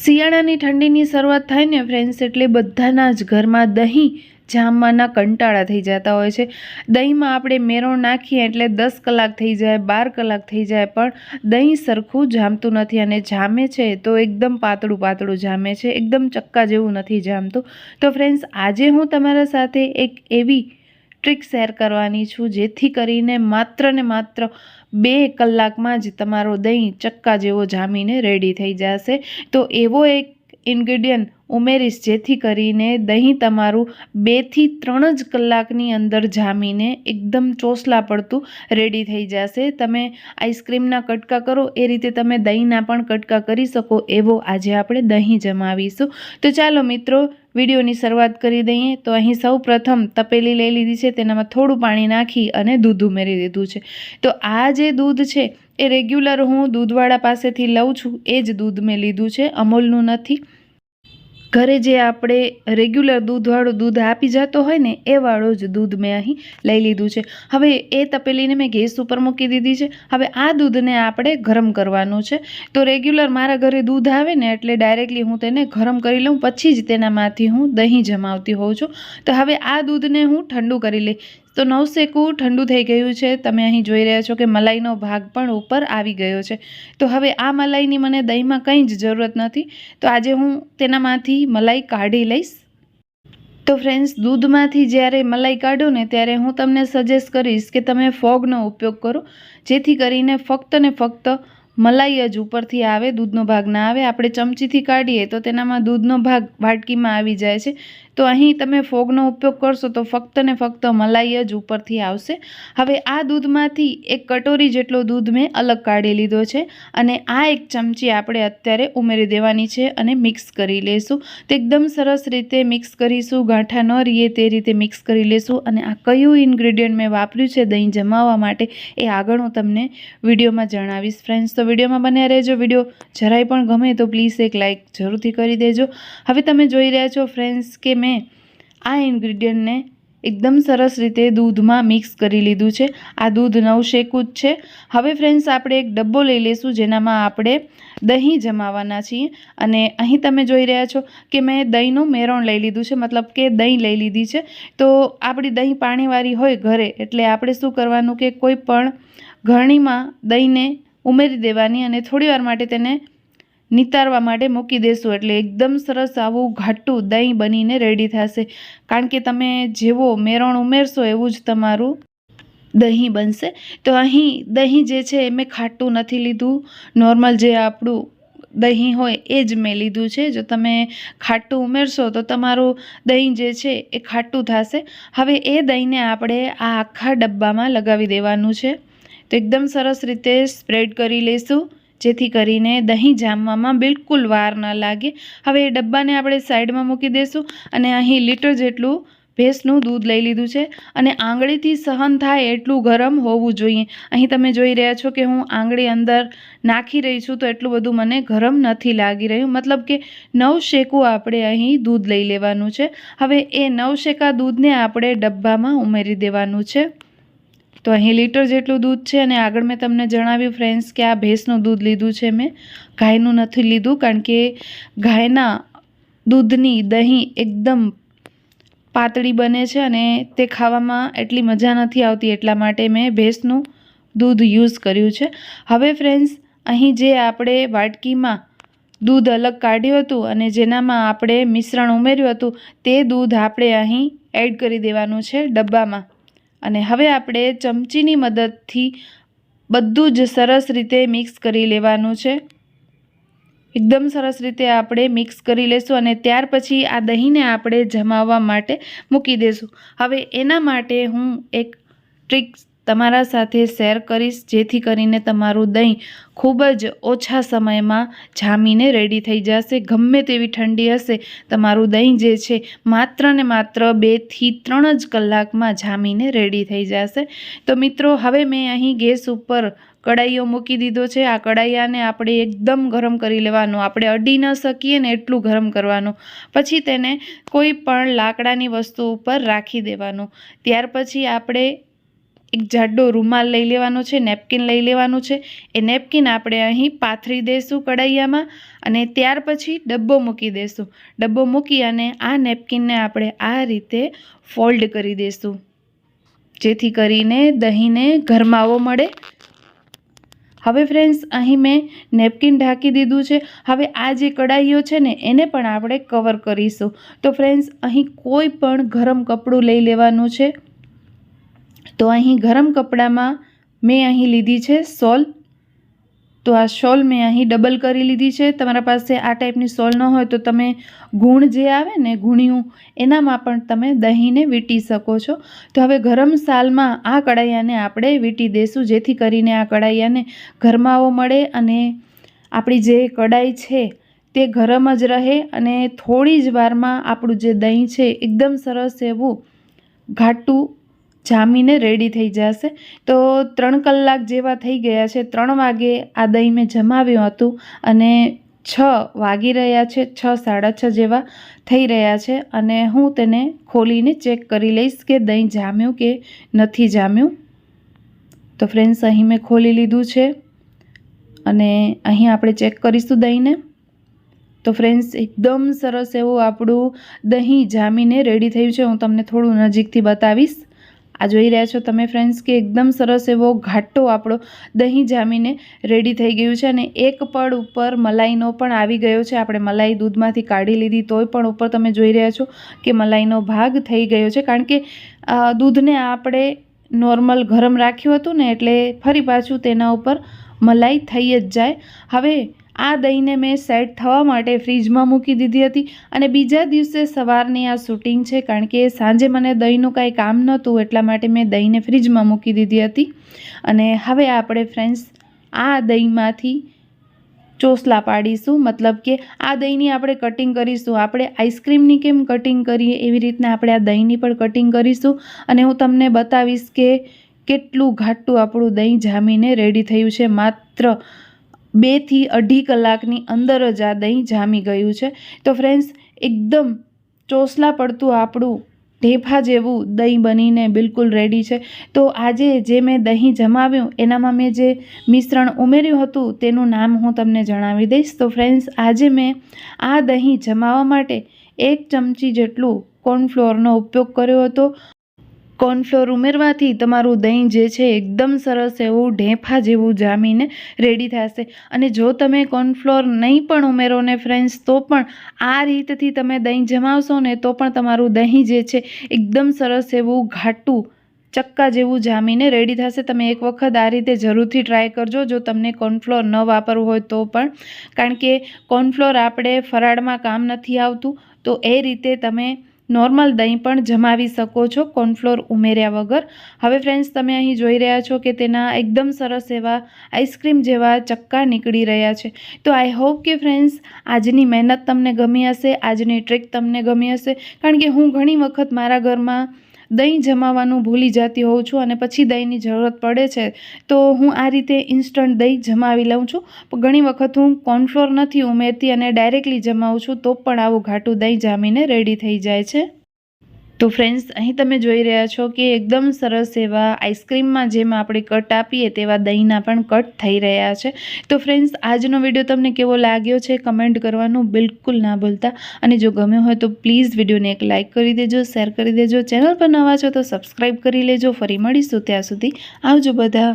શિયાળાની ઠંડીની શરૂઆત થાય ને ફ્રેન્ડ્સ એટલે બધાના જ ઘરમાં દહીં જામવાના કંટાળા થઈ જતા હોય છે. દહીંમાં આપણે મેરો નાખીએ એટલે દસ કલાક થઈ જાય, બાર કલાક થઈ જાય, પણ દહીં સરખું જામતું નથી અને જામે છે તો એકદમ પાતળું પાતળું જામે છે, એકદમ ચક્કા જેવું નથી જામતું. તો ફ્રેન્ડ્સ આજે હું તમારા સાથે એક એવી ટ્રીક શેર કરવાની છું, જેથી કરીને માત્ર ને માત્ર બે કલાકમાં જ તમારો દહીં ચક્કા જેવો જામીને રેડી થઈ જશે. તો એવો એક ઇન્ગ્રેડિયન્ટ ઉમેરીશ, જેથી કરીને દહીં તમારું બેથી ત્રણ જ કલાકની અંદર જામીને એકદમ ચોસલા પડતું રેડી થઈ જશે. તમે આઈસ્ક્રીમના કટકા કરો, એ રીતે તમે દહીંના પણ કટકા કરી શકો, એવો આજે આપણે દહીં જમાવીશું. તો ચાલો મિત્રો, વિડીયોની શરૂઆત કરી દઈએ. તો અહીં સૌ પ્રથમ તપેલી લઈ લીધી છે, તેનામાં થોડું પાણી નાખી અને દૂધ ઉમેરી દીધું છે. તો આ જે દૂધ છે એ રેગ્યુલર હું દૂધવાળા પાસેથી લઉં છું, એ જ દૂધ મેં લીધું છે, અમૂલનું નથી. ઘરે જે આપણે રેગ્યુલર દૂધવાળું દૂધ આપી જતો હોય ને, એ વાળો જ દૂધ મેં અહીં લઈ લીધું છે. હવે એ તપેલીને મેં ગેસ ઉપર મૂકી દીધી છે. હવે આ દૂધને આપણે ગરમ કરવાનું છે. તો રેગ્યુલર મારા ઘરે દૂધ આવે ને, એટલે ડાયરેક્ટલી હું તેને ગરમ કરી લઉં, પછી જ તેનામાંથી હું દહીં જમાવતી હોઉં છું. તો હવે આ દૂધને હું ઠંડુ કરી લઈ. તો નવશેકું ઠંડુ થઈ ગયું છે. તમે અહીં જોઈ રહ્યા છો કે મલાઈનો ભાગ પણ ઉપર આવી ગયો છે. તો હવે આ મલાઈની મને દહીંમાં કંઈ જ જરૂરત નથી. તો આજે હું તેનામાંથી મલાઈ કાઢી લઈશ. તો ફ્રેન્ડ્સ, દૂધમાંથી જ્યારે મલાઈ કાઢો ને ત્યારે હું તમને સજેસ્ટ કરીશ કે તમે ફોગનો ઉપયોગ કરો. જેથી કરીને ફક્ત ને ફક્ત મલાઈ જ ઉપરથી આવે, દૂધનો ભાગ ના આવે. આપણે ચમચીથી કાઢીએ તો તેનામાં દૂધનો ભાગ વાટકીમાં આવી જાય છે. તો અહીં તમે ફોગનો ઉપયોગ કરશો તો ફક્ત ને ફક્ત મલાઈ જ ઉપરથી આવશે. હવે આ દૂધમાંથી એક કટોરી જેટલો દૂધ મેં અલગ કાઢી લીધો છે અને આ એક ચમચી આપણે અત્યારે ઉમેરી દેવાની છે અને મિક્સ કરી લઈશું તો એકદમ સરસ રીતે મિક્સ કરીશું, ગાંઠા ન રહીએ તે રીતે મિક્સ કરી લઈશું અને આ કયું ઇન્ગ્રેડિયન્ટ મેં વાપર્યું છે દહીં જમાવવા માટે એ આગળ હું તમને વિડીયોમાં જણાવીશ ફ્રેન્ડ્સ. તો વિડીયોમાં બન્યા રહેજો, વીડિયો જરાય પણ ગમે તો પ્લીઝ એક લાઇક જરૂરથી કરી દેજો. હવે તમે જોઈ રહ્યા છો ફ્રેન્ડ્સ કે મેં આ ઇન્ગ્રીડિયન્ટને એકદમ સરસ રીતે દૂધમાં મિક્સ કરી લીધું છે. આ દૂધ નવશેકું જ છે. હવે ફ્રેન્ડ્સ, આપણે એક ડબ્બો લઈ લઈશું જેનામાં આપણે દહીં જમાવાના છીએ. અને અહીં તમે જોઈ રહ્યા છો કે મેં દહીંનું મેરણ લઈ લીધું છે, મતલબ કે દહીં લઈ લીધી છે. તો આપણી દહીં પાણીવાળી હોય ઘરે, એટલે આપણે શું કરવાનું કે કોઈ પણ ઘરણીમાં દહીંને ઉમેરી દેવાની અને થોડીવાર માટે તેને નિતારવા માટે મૂકી દેશું એટલે એકદમ સરસ આવું ઘાટું દહીં બનીને રેડી થશે. કારણ કે તમે જેવો મેરણ ઉમેરશો એવું જ તમારું દહીં બનશે. તો અહીં દહીં જે છે એ મેં ખાટું નથી લીધું. નોર્મલ જે આપણું દહીં હોય એ જ મેં લીધું છે. જો તમે ખાટું ઉમેરશો તો તમારું દહીં જે છે એ ખાટું થશે. હવે એ દહીંને આપણે આ આખા ડબ્બામાં લગાવી દેવાનું છે. તો એકદમ સરસ રીતે સ્પ્રેડ કરી લઈશું જેથી કરીને દહીં જામવામાં બિલકુલ વાર ન લાગે. હવે એ ડબ્બાને આપણે સાઈડમાં મૂકી દઈશું અને અહીં લીટર જેટલું ભેંસનું દૂધ લઈ લીધું છે અને આંગળીથી સહન થાય એટલું ગરમ હોવું જોઈએ. અહીં તમે જોઈ રહ્યા છો કે હું આંગળી અંદર નાખી રહી છું તો એટલું બધું મને ગરમ નથી લાગી રહ્યું. મતલબ કે નવ શેકું આપણે અહીં દૂધ લઈ લેવાનું છે. હવે એ નવ શેકા દૂધને આપણે ડબ્બામાં ઉમેરી દેવાનું છે. તો અહીં લીટર જેટલું દૂધ છે અને આગળ મેં તમને જણાવ્યું ફ્રેન્ડ્સ કે આ ભેંસનું દૂધ લીધું છે મેં. ગાયનું નથી લીધું કારણ કે ગાયના દૂધની દહીં એકદમ પાતળી બને છે અને તે ખાવામાં એટલી મજા નથી આવતી એટલા માટે મેં ભેંસનું દૂધ યુઝ કર્યું છે. હવે ફ્રેન્ડ્સ, અહીં જે આપણે વાટકીમાં દૂધ અલગ કાઢ્યું હતું અને જેનામાં આપણે મિશ્રણ ઉમેર્યું હતું, તે દૂધ આપણે અહીં એડ કરી દેવાનું છે ડબ્બામાં. અને હવે આપણે ચમચીની મદદથી બધું જ સરસ રીતે મિક્સ કરી લેવાનું છે. એકદમ સરસ રીતે આપણે મિક્સ કરી લેશું અને ત્યાર પછી આ દહીંને આપણે જમાવવા માટે મૂકી દઈશું હવે એના માટે હું એક ટ્રીક તમારા સાથે શેર કરીશ, જેથી કરીને તમારું દહીં ખૂબ જ ઓછા સમયમાં જામીને રેડી થઈ જશે. ગમે તેવી ઠંડી હશે, તમારું દહીં જે છે, માત્ર ને માત્ર બેથી ત્રણ જ કલાકમાં જામીને રેડી થઈ જશે. તો મિત્રો, હવે મેં અહીં ગેસ ઉપર કડાઈઓ મૂકી દીધો છે. આ કડાઈયાને આપણે એકદમ ગરમ કરી લેવાનું. આપણે અડી ન શકીએ ને એટલું ગરમ કરવાનું. પછી તેને કોઈ પણ લાકડાની વસ્તુ ઉપર રાખી દેવાનું. ત્યાર પછી આપણે એક જાડો રૂમાલ લઈ લેવાનો છે, નેપકિન લઈ લેવાનું છે. એ નેપકિન આપણે અહીં પાથરી દઈશું કડાઈયામાં અને ત્યાર પછી ડબ્બો મૂકી દઈશું ડબ્બો મૂકી અને આ નેપકિનને આપણે આ રીતે ફોલ્ડ કરી દઈશું જેથી કરીને દહીંને ગરમાવો મળે. હવે ફ્રેન્ડ્સ, અહીં મેં નેપકિન ઢાંકી દીધું છે. હવે આ જે કડાઈઓ છે ને, એને પણ આપણે કવર કરીશું. તો ફ્રેન્ડ્સ, અહીં કોઈ પણ ગરમ કપડું લઈ લેવાનું છે. તો અહીં ગરમ કપડામાં મેં અહીં લીધી છે સોલ. તો આ શોલ મેં અહીં ડબલ કરી લીધી છે. તમારા પાસે આ ટાઈપની સોલ ન હોય તો તમે ગુણ જે આવે ને ગુણ્યું, એનામાં પણ તમે દહીંને વીંટી શકો છો. તો હવે ગરમ સાલમાં આ કડાઈયાને આપણે વીંટી દઈશું જેથી કરીને આ કડાઈયાને ગરમાવો મળે અને આપણી જે કડાઈ છે તે ગરમ જ રહે અને થોડી જ વારમાં આપણું જે દહીં છે, એકદમ સરસ એવું ઘાટું જામીને રેડી થઈ જશે. તો ત્રણ કલાક જેવા થઈ ગયા છે. ત્રણ વાગે આ દહીં મેં જમાવ્યું હતું અને છ વાગી રહ્યા છે. છ, સાડા છ જેવા થઈ રહ્યા છે અને હું તેને ખોલીને ચેક કરી લઈશ કે દહીં જામ્યું કે નથી જામ્યું. તો ફ્રેન્ડ્સ અહીં મેં ખોલી લીધું છે અને અહીં આપણે ચેક કરીશું દહીંને. તો ફ્રેન્ડ્સ એકદમ સરસ એવું આપણું દહીં જામીને રેડી થયું છે. હું તમને થોડું નજીકથી બતાવીશ. આ જોઈ રહ્યા છો તમે ફ્રેન્ડ્સ કે એકદમ સરસ એવો ઘાટો આપણો દહીં જામીને રેડી થઈ ગયું છે અને એક પડ ઉપર મલાઈનો પણ આવી ગયો છે. આપણે મલાઈ દૂધમાંથી કાઢી લીધી તોય પણ ઉપર તમે જોઈ રહ્યા છો કે મલાઈનો ભાગ થઈ ગયો છે. કારણ કે દૂધને આપણે નોર્મલ ગરમ રાખ્યું હતું ને એટલે ફરી પાછું તેના ઉપર મલાઈ થઈ જ જાય. હવે આ દહીંને મેં સેટ થવા માટે ફ્રીજમાં મૂકી દીધી હતી અને બીજા દિવસે સવારની આ શૂટિંગ છે, કારણ કે સાંજે મને દહીંનું કાંઈ કામ નહોતું, એટલા માટે મેં દહીંને ફ્રીજમાં મૂકી દીધી હતી. અને હવે આપણે ફ્રેન્ડ્સ આ દહીંમાંથી ચોસલા પાડીશું. મતલબ કે આ દહીંની આપણે કટિંગ કરીશું. આપણે આઈસ્ક્રીમની કેમ કટિંગ કરીએ? એવી રીતના આપણે આ દહીંની પણ કટિંગ કરીશું. અને હું તમને બતાવીશ કે કેટલું ઘાટું આપણું દહીં જામીને રેડી થયું છે. માત્ર બેથી અઢી કલાકની અંદર જ આ દહીં જામી ગયું છે. તો ફ્રેન્ડ્સ એકદમ ચોસલા પડતું આપણું ઢેફા જેવું દહીં બનીને બિલકુલ રેડી છે. તો આજે જે મેં દહીં જમાવ્યું, એનામાં મેં જે મિશ્રણ ઉમેર્યું હતું, તેનું નામ હું તમને જણાવી દઈશ. તો ફ્રેન્ડ્સ આજે મેં આ દહીં જમાવવા માટે એક ચમચી જેટલું કોર્નફ્લોરનો ઉપયોગ કર્યો હતો. કોર્નફ્લોર ઉમેરવાથી તમારું દહીં જે છે એકદમ સરસ એવું ઢેફા જેવું જામીને રેડી થશે. અને જો તમે કોર્નફ્લોર નહીં પણ ઉમેરો ને ફ્રેન્ડ્સ તો પણ આ રીતથી તમે દહીં જમાવશો ને તો પણ તમારું દહીં જે છે એકદમ સરસ એવું ઘાટું, ચક્કા જેવું જામીને રેડી થશે. તમે એક વખત આ રીતે જરૂરથી ટ્રાય કરજો. જો તમને કોર્નફ્લોર ન વાપરવું હોય તો પણ. કારણ કે કોર્નફ્લોર આપણે ફરાળમાં કામ નથી આવતું. તો એ રીતે તમે નોર્મલ દહીં પણ જમાવી શકો છો, કોર્નફ્લોર ઉમેર્યા વગર. હવે ફ્રેન્ડ્સ તમે અહીં જોઈ રહ્યા છો કે તેના એકદમ સરસ એવા આઈસ્ક્રીમ જેવા ચક્કા નીકળી રહ્યા છે. તો આઈ હોપ કે ફ્રેન્ડ્સ આજની મહેનત તમને ગમી હશે, આજની ટ્રીક તમને ગમી હશે. કારણ કે હું ઘણી વખત મારા ઘરમાં દહીં જમાવવાનું ભૂલી જતી હોઉં છું અને પછી દહીંની જરૂરત પડે છે, તો હું આ રીતે ઇન્સ્ટન્ટ દહીં જમાવી લઉં છું. ઘણી વખત હું કોર્નફ્લોર નથી ઉમેરતી અને ડાયરેક્ટલી જમાવું છું, તો પણ આવું ઘાટું દહીં જામીને રેડી થઈ જાય છે. તો ફ્રેન્ડ્સ અહીં તમે જોઈ રહ્યા છો કે એકદમ સરસ એવા આઈસ્ક્રીમમાં જેમ આપણે કટ આપીએ તેવા દહીંના પણ કટ થઈ રહ્યા છે. તો ફ્રેન્ડ્સ આજનો વીડિયો તમને કેવો લાગ્યો છે કમેન્ટ કરવાનું બિલકુલ ના ભૂલતા. અને જો ગમ્યો હોય તો પ્લીઝ વિડીયોને એક લાઇક કરી દેજો શેર કરી દેજો. ચેનલ પર નવા છો તો સબસ્ક્રાઈબ કરી લેજો. ફરી મળીશું ત્યાં સુધી. આવજો બધા.